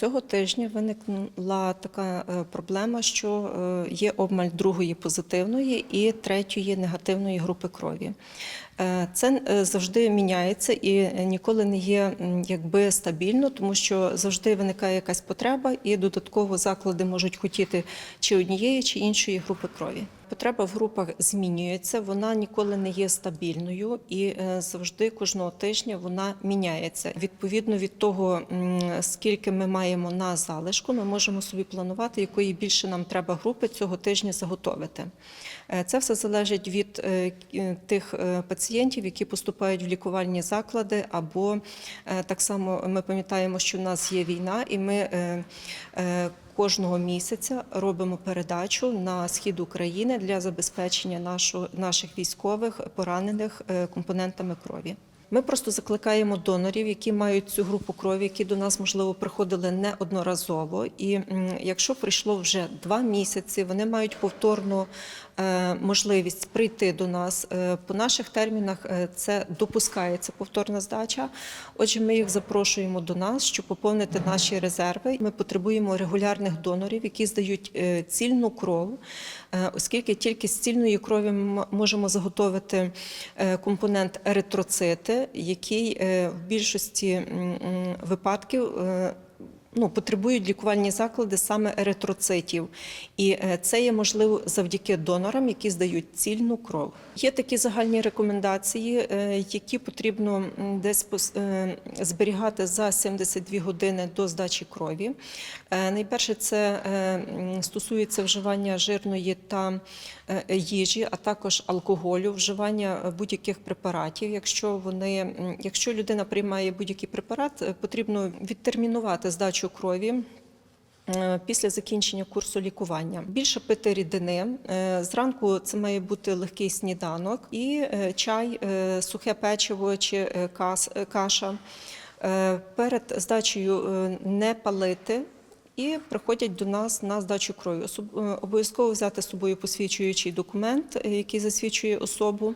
Цього тижня виникла така е, проблема, що е, є обмаль другої позитивної і третьої негативної групи крові. Е, Це завжди міняється і ніколи не є якби стабільно, тому що завжди виникає якась потреба, і додатково заклади можуть хотіти чи однієї, чи іншої групи крові. Потреба в групах змінюється, вона ніколи не є стабільною і е, завжди кожного тижня вона міняється. Відповідно від того, скільки ми маємо на залишку, ми можемо собі планувати, якої більше нам треба групи цього тижня заготовити. Е, Це все залежить від е, тих пацієнтів, які поступають в лікувальні заклади, або так само ми пам'ятаємо, що в нас є війна, і ми кожного місяця робимо передачу на схід України для забезпечення наших військових поранених е, компонентами крові. Ми просто закликаємо донорів, які мають цю групу крові, які до нас можливо приходили неодноразово. І якщо пройшло вже два місяці, вони мають повторну можливість прийти до нас. Е, По наших термінах е, це допускається повторна здача. Отже, ми їх запрошуємо до нас, щоб поповнити наші резерви. Ми потребуємо регулярних донорів, які здають е, цільну кров, е, оскільки тільки з цільної крові ми можемо заготовити е, компонент еритроцити, який е, в більшості випадків. Ну, потребують лікувальні заклади саме еритроцитів, і е, це є можливо завдяки донорам, які здають цільну кров. Є такі загальні рекомендації, е, які потрібно десь е, зберігати за 72 години до здачі крові. Найперше, це стосується вживання жирної та їжі, а також алкоголю, вживання будь-яких препаратів. Якщо вони, якщо людина приймає будь-який препарат, потрібно відтермінувати здачу крові. е, Після закінчення курсу лікування більше пити рідини. Е, Зранку це має бути легкий сніданок і е, чай, сухе печиво чи каша. Перед здачею не палити. І приходять до нас на здачу крові. Особ- е, Обов'язково взяти з собою посвідчуючий документ, е, який засвідчує особу.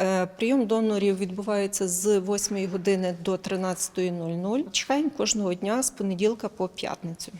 Е, Прийом донорів відбувається з 8 години до 13.00. Чекаємо кожного дня з понеділка по п'ятницю.